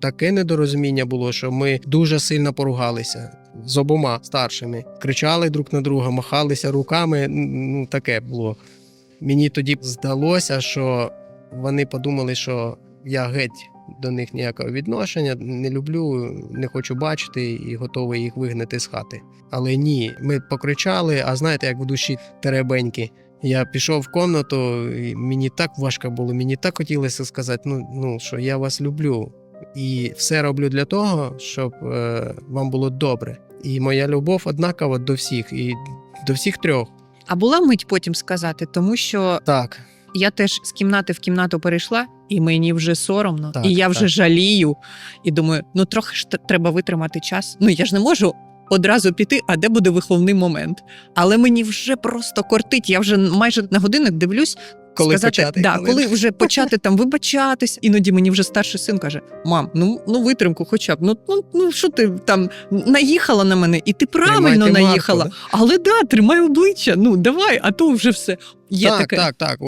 Таке недорозуміння було, що ми дуже сильно поругалися з обома старшими. Кричали друг на друга, махалися руками. Ну, таке було. Мені тоді здалося, що вони подумали, що я геть до них ніякого відношення не люблю, не хочу бачити і готовий їх вигнати з хати. Але ні, ми покричали, а знаєте, як в душі теребеньки. Я пішов в комнату, і мені так важко було, мені так хотілося сказати, ну, ну що я вас люблю. І все роблю для того, щоб е, вам було добре. І моя любов однакова до всіх, і до всіх трьох. А була мить потім сказати, тому що Так, я теж з кімнати в кімнату перейшла, і мені вже соромно, Так, і я вже так. жалію. І думаю, ну трохи ж т- треба витримати час. Ну я ж не можу. Одразу піти, а де буде вихловний момент. Але мені вже просто кортить. Я вже майже на годинник дивлюсь, коли сказати, почати. да, коли вже почати там вибачатись. Іноді мені вже старший син каже: Мам, ну ну витримку, хоча б. Ну ну ну що ти там наїхала на мене, і ти правильно Тримайте марку, наїхала. да? Але да, тримай обличчя. Ну давай, а то вже все. Є так, таке. так, так.